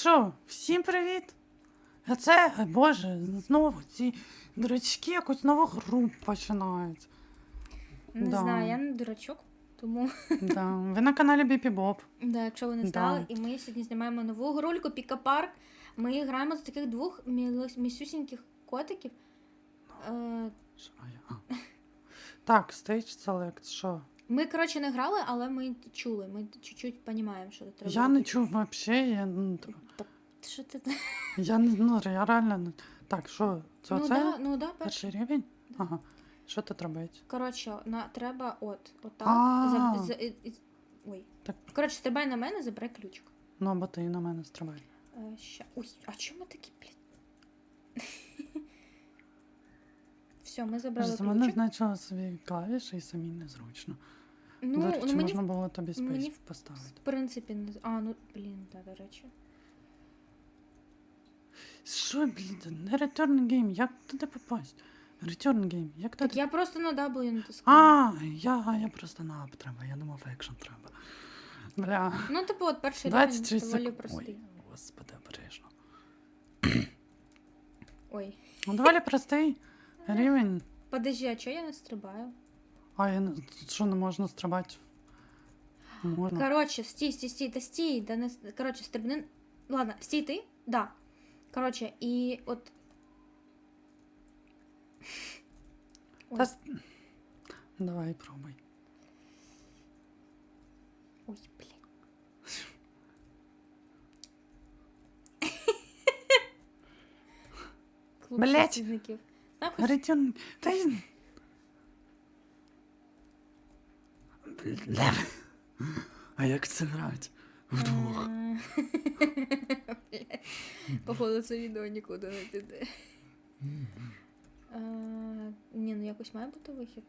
Що, всім привіт? А це, боже, знову ці дурачки якусь нову гру починають. Не Да. знаю, я не дурачок, тому Да. Ви на каналі Біпі Боб. да, якщо ви не Да. і ми сьогодні знімаємо нову рольку Піка Парк. Ми граємо за таких двох місюсіньких котиків. Е, Що я? Так, stage select, що? Ми, коротше, не грали, але ми чули. Ми чуть-чуть розуміємо, що треба. Я не робити. чув взагалі, я, ну, т- Що ти? я не, ну, я реально не. Так, що, це ну, оце? да, ну да, перший. Перший рівень? Ага. Що тут робити? Коротше, на, треба от, отак. А. За, за, і- і- ой. Так. Коротше, стрибай на мене, забирай ключик. Ну, або ти на мене стрибай. Е, ща. Ой, а чому такі, блядь? Все, ми забрали За мене ключик. значила клавіші і самі незручно. Ну, до речі, ну, мені можна було тобі мені спейс в- поставити. в принципі не. А, ну блін, да, до речі. Що, блін, не return game, як туди попасть? Return game, як Так я просто на W натискала. А, я, я просто на ап треба, я думав екшн треба. Бля. Ну, типу, от перший рівень 26 доволі простий. Ой, господи, обережно. Ой. Ну, доволі простий рівень. Подожди, а чого я не стрибаю? А, я не, що не можна стрибати? Можна. Коротше, стій, стій, стій, та стій, да не. Коротше, стрибни. Ладно, стій ти? Да. Коротше, і от. Ой, Та Давай, пробуй. ой, Блядь. сусідників. Нахуй Та Бля. А як це грати? Вдвох. Походу, це відео нікуди не піде. Ні, ну якось має бути вихід.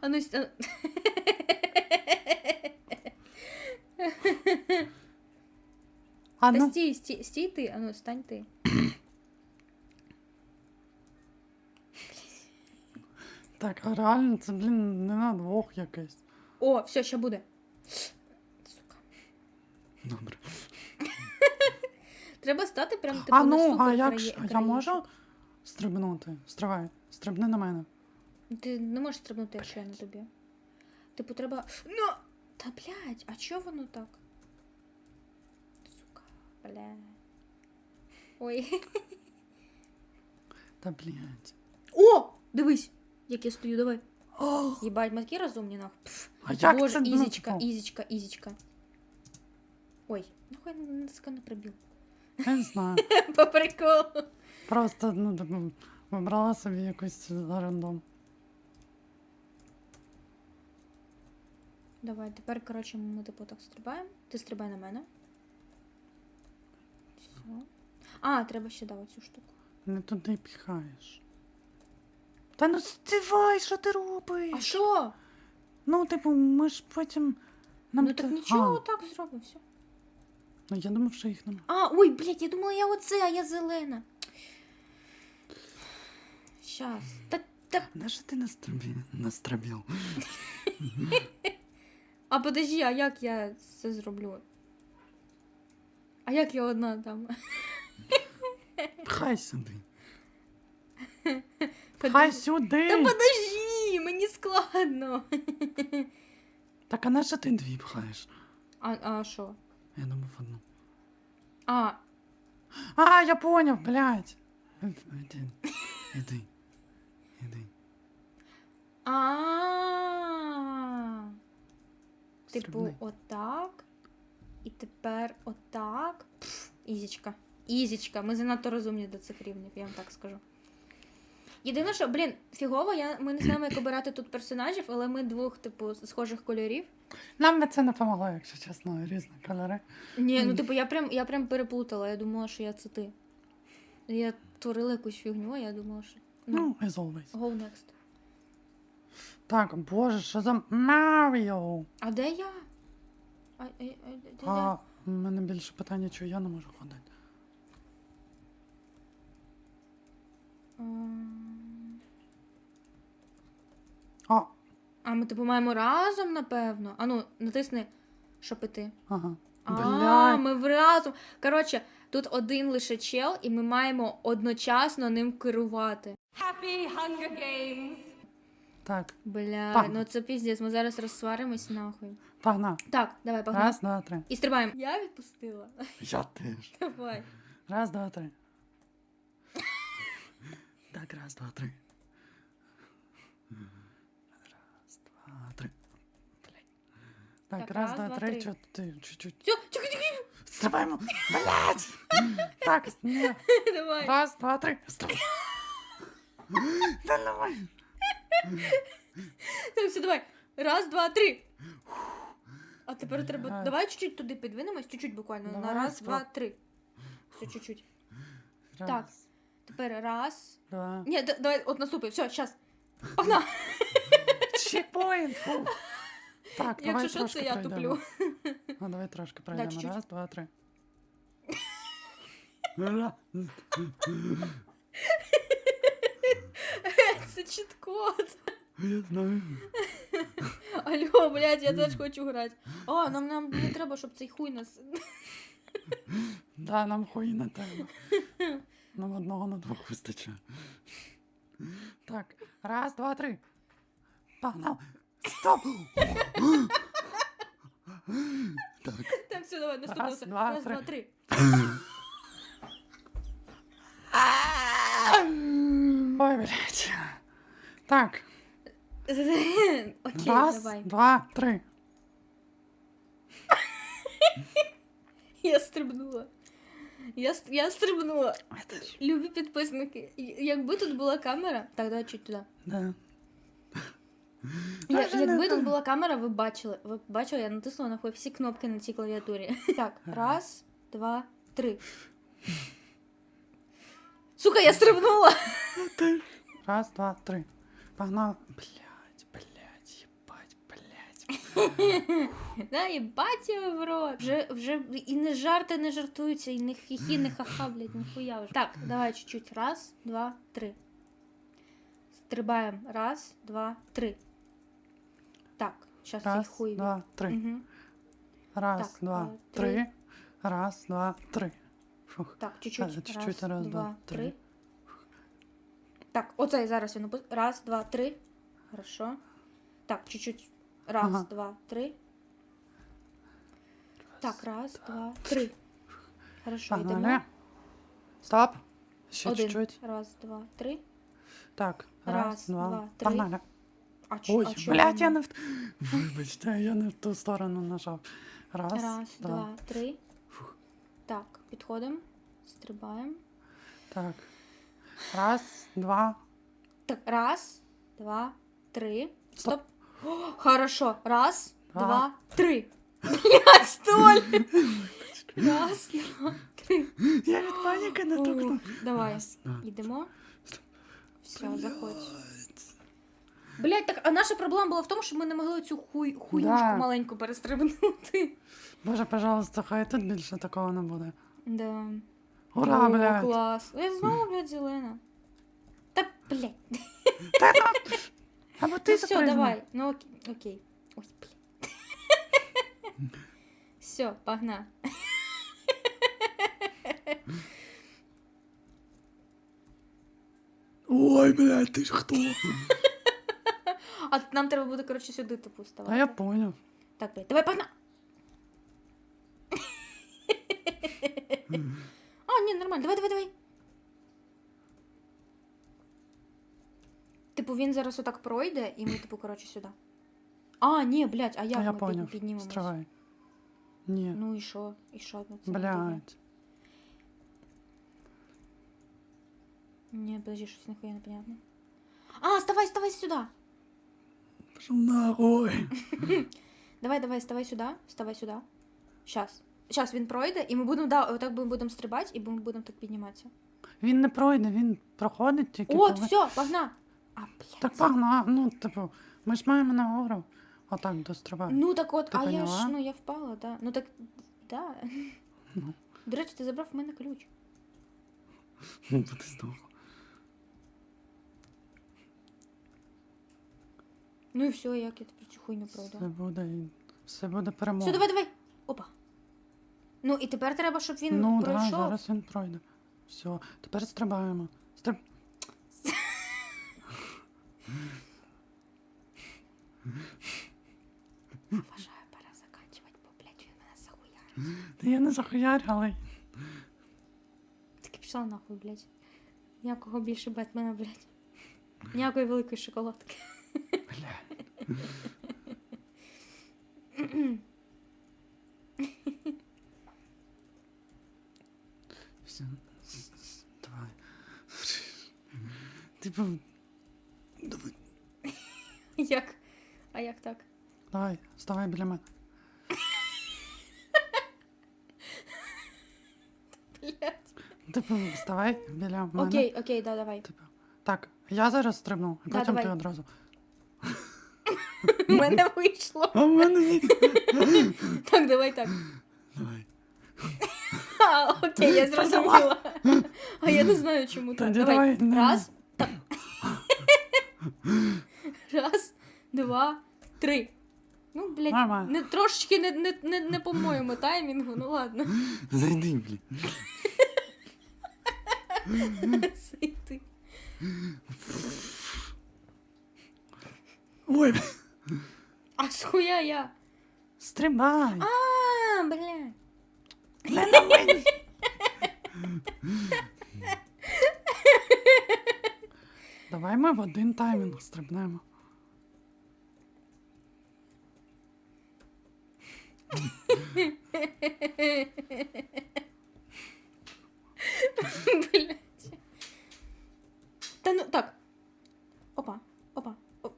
А ну а- А ну, стій, стій, стій ти, а ну стань ти. Так, а реально це, блін, не на двох якесь. О, все, ще буде. Сука. Добре. Треба стати прям типу а на ну, супер а як ж, я можу стрибнути? Стривай, стрибни на мене. Ти не можеш стрибнути, якщо я на тобі. Типу, треба. Ну! Та блядь, а чого воно так? Сука, блядь. Ой. Та блядь. О! Дивись! Як я стою, давай. Ми такі розумні нах. А як Боже, це ну, ізічка, ну, ізічка, ізічка. Ой, нахуй я натиска не пробіл. Я не знаю. По приколу. Просто ну, вибрала собі якусь рандом. Давай, тепер, коротше, ми типу так стрибаємо. Ти стрибай на мене. Все. А, треба ще давати цю штуку. Не туди піхаєш. Та ну стивай, що ти робиш? А що? Ну, типу, ми ж потім. Нам ну так те- нічого, А, так зробимо, все. ну я думав, що їх нема. А, ой, блядь, я думала, я оце, а я зелена. Щас. Та, та... Де ж ти настрабів? Настрабів. А подожди, а як я це зроблю? А як я одна там? Пхай сюди. Пхай сюди. Та подожди, мені складно. Так а на що ти дві пхаєш? А, а що? Я думав одну. А, А, я поняв, блядь. Іди. Іди. Іди. а. Типу, Стрибни. отак. І тепер отак. Пф, ізічка. Ізічка. Ми занадто розумні до цих рівнів, я вам так скажу. Єдине, що, блін, фігово, я, ми не знаємо, як обирати тут персонажів, але ми двох, типу, схожих кольорів. Нам би це не помогло, якщо чесно, різні кольори. Ні, ну типу, я прям, я прям переплутала. Я думала, що я це ти. Я творила якусь фігню, а я думала, що. Ну, Ну, as always. go next. Так, боже, що за Маріо? А де я? А, а, а, де А я? в мене більше питання, чого я не можу ходити. А, А ми типу маємо разом, напевно. А ну, натисни, щоб іти. ага. А, Бля. ми разом. Коротше, тут один лише чел, і ми маємо одночасно ним керувати. Happy Hunger Games! Так, Бля, Пам. ну це піздець, ми зараз розсваримось нахуй. погнав. Так, давай, погнали. Раз, два, три. І стрибаємо. Я відпустила. Я теж. Давай. Раз, два, три. Так, раз, два, три. Раз, два, три. Блядь. Так, раз, два, три, чотири, чуть-чуть. Все, тихо, тихо, Стрибаємо. Блядь! Так, ні. давай. Раз, два, три. Стрибай. Да давай. Так, все, давай. Раз, два, три. А тепер треба. Блядь. Давай чуть-чуть туди підвинемось, чуть-чуть буквально. На Давай, раз, два, три. Все, чуть-чуть. Раз, Так. Тепер раз. Два. Ні, да- давай, от наступи. Все, щас. Погнали. Чекпоінт. фу. Так, давай Якщо що, трошки це я пройдемо. туплю. Ну, давай трошки пройдемо. чуть-чуть. Раз, два, три. Це чіткод. Я знаю. Алло, блядь, я теж хочу грати. О, нам, нам не треба, щоб цей хуй нас. Да, нам хуї не треба. Нам одного на двох вистачає. Так, раз, два, три. Погнав. Стоп! Так. Так, все, давай, наступне Раз, два, Раз, три. два, три. Ой, блядь. Так, Окей, раз, давай. два, три. Я стрибнула. Я, с- я стрибнула. Я теж. Любі підписники. і- Якби тут була камера. Так, давай чуть туди. Да. Я, Вже не якби тут була камера, ви б бачили. Ви б бачили, я натиснула нахуй всі кнопки на цій клавіатурі. Так, раз, два, три. Сука, я стрибнула! Раз, два, три. Ебать, блядь. Да, їбать його в рот. Вже, вже і не жарти не жартуються, і не хіхі, не ха-ха, блядь, ніхуя вже. Так, давай чуть-чуть. Раз, два, три. Стрибаємо. Раз, два, три. Так, зараз Раз, хуй. два, три. Угу. Раз, Так, два, е, три. три. Раз, два, три. Фух. Так, чуть-чуть. А, чуть-чуть, раз, два, три. три. Так, оцей зараз він. Раз, два, три. Хорошо. Так, чуть-чуть. Раз, Ага. два, три. Так, раз, два, три. Хорошо, йдемо. Стоп. Ще Один. чуть-чуть. Раз, два, три. Так. Раз, Раз, два, два, три. Погнали. А чо- Ой, а блядь, я не в... Вибачте, я не в ту сторону нажав. Раз, Раз, два. два, три. Фух. Так, підходимо. Стрибаємо. Так. Раз, два. Так, раз, два, три. Стоп. О, хорошо. Раз, Два. два, три. Блядь, стой! Раз, два, три. Я від паніки не тукнув. Ух, Давай, йдемо. Все, заходь. Блять, так а наша проблема була в тому, що ми не могли цю хуй, хуйнюшку Да. маленьку перестрибнути. Боже, пожалуйста, хай тут більше такого не буде. Да. Ура, О, блядь. клас. Я знову, блядь, зелена. Та, блядь. Та ну, Або ти Ну все, давай. Ну окей. окей. Ой, блядь. Все, погнали. Ой, блядь, ти ж хто? А нам треба буде, коротше, сюди типу А я поняв. Так, блядь, давай погнали. А, ні, нормально. Давай, давай, давай. Типу, він зараз отак пройде, і ми, типу, коротше, сюди. А, ні, блядь, а як А я ми поняв. під, піднімемось? Стривай. Ні. Ну і що? І що на це буде? Блядь. Ні, подожди, щось ніхуя непонятно. А, ставай, ставай сюди. Пішов нахуй. Давай, давай, ставай сюди, ставай сюди. Щас. Щас він пройде, і ми будемо, да, отак ми будемо стрибати, і ми будемо так підніматися. Він не пройде, він проходить тільки. От, коли- все, погнав. А, блядь. Так погнав, ну, типу, ми ж маємо нагору. Отак дострибати. Ну так от, Ти а я поняла? ж, ну я впала, да. Ну так, да. Ну. До речі, ти забрав в мене ключ. Ну, бо ти здохла. Ну і все, як я тепер цю хуйню Все пройду. буде, все буде перемога. Все, давай, давай. Опа. Ну і тепер треба, щоб він ну, да, пройшов. зараз він пройде. Все, тепер стрибаємо. Вважаю, пора заканчувати, бо, блядь, він мене захуяр. Та я не захуярю, але Таки пішла нахуй, блядь. Ніякого більше Бетмена, блядь. Ніякої великої шоколадки. бля. Все, давай. Типу, давай, Як? А як так? давай, вставай біля мене. Блядь. Типу, вставай біля мене. Окей, окей, да, давай. Типу, так, я зараз стрибну, а Да, потім давай. ти одразу. У мене вийшло. А в мене ні. Так, давай так. Давай. А, окей, я зрозуміла. А я не знаю, чому так. Тоді Давай. давай, не- Раз. Раз, два, три. Ну, блядь, Нормально. не, трошечки не, не, не, не по моєму таймінгу, ну ладно. Зайди, блін. Зайти. Ой, блін. А схуя я? Стрибай. А, блядь. Не на мені. Давай ми в один таймінг стрибнемо. Блядь. Та ну так. Опа, опа. оп.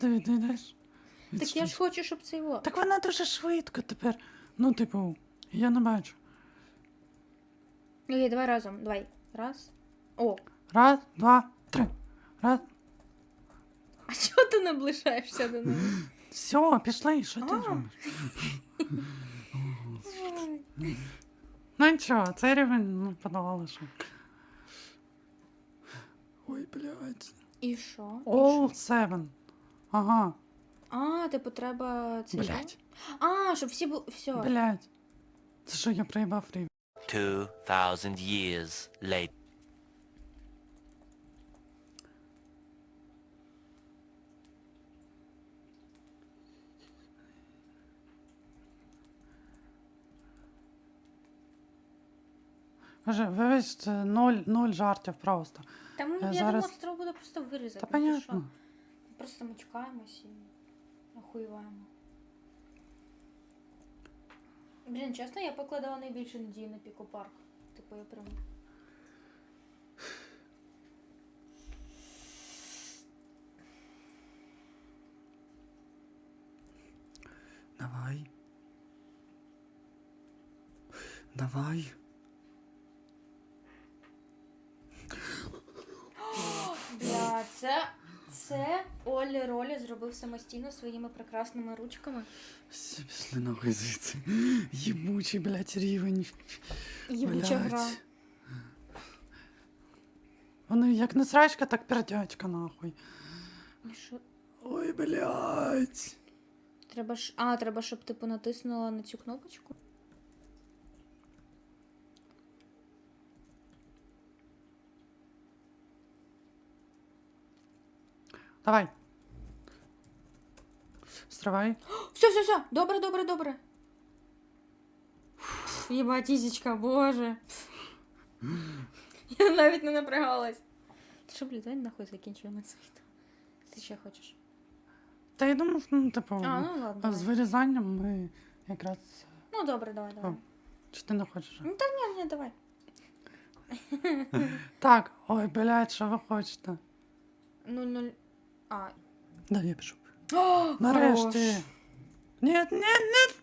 Ти відійдеш? Так я ж хочу, щоб це його. Так вона дуже швидко тепер. Ну, типу, я не бачу. Окей, давай разом. Давай. Раз. О. Раз, два, три. Раз. А чого ти наближаєшся до неї? Все, пішли, що ти А. робиш? Ну нічого, цей рівень ну, подавали швидко. Ой, блядь. І що? All seven. Ага, А, типу треба це. блядь, А, щоб всі були. Все. блядь. Це що я проїбав рівень? 2,000 years later. Боже, вибач, це ноль, ноль жартів просто. Там Я я зараз- думаю, треба буде просто вирізати. Та ти що? Просто ми чекаємось і охуєваємо. Блін, чесно, я покладала найбільше надії на пікопарк. Типу, я прям. Давай. Давай. Бля, це. Це Олі Ролі зробив самостійно своїми прекрасними ручками. Все, пішли нахуй звідси. Єбучий, блядь, рівень. Єбуча Блядь. гра. Вони як не срачка, так пердячка, нахуй. І що? Ой, блядь. Треба ж. А, треба, щоб типу натиснула на цю кнопочку. Давай. Стривай. Все, все, все. Добре, добре, добре. Єбать, Ізічка, боже. Я навіть не напрягалась. Ти що, блядь, давай нахуй закінчуємо це відео. Ти ще хочеш? Та я думав, ну, типу, А, ну ладно. з Давай. вирізанням ми якраз. Ну добре, давай, давай. Чи ти не хочеш? Ну та ні, ні, давай. Так, ой, блядь, що ви хочете? 0-0. А. Да, я пишу. О, Нарешті. Ні, ні, ні.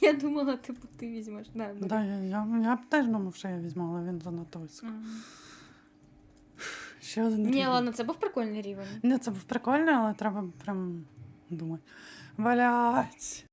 Я думала, типу, ти візьмеш. Да, бери. Да, я, я, я б теж думав, що я візьму, але він занадто високо. Мгм. Ще один Ні, рівень. ладно, це був прикольний рівень. Ні, це був прикольно, але треба прям думати. Блять.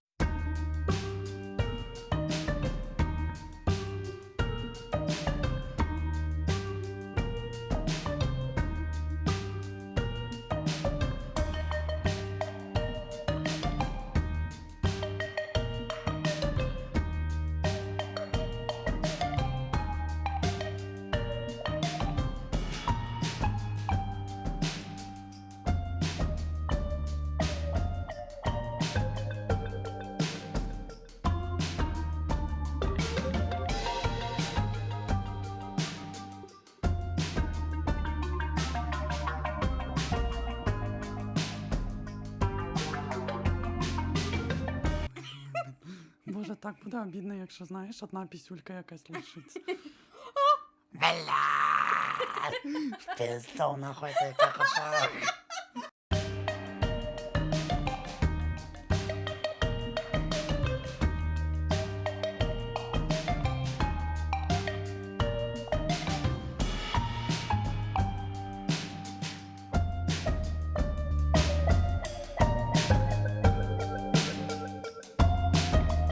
Боже, так буде обідно, якщо знаєш, одна пісюлька якась лишиться. Бля! Пизду нахуй цей какапак.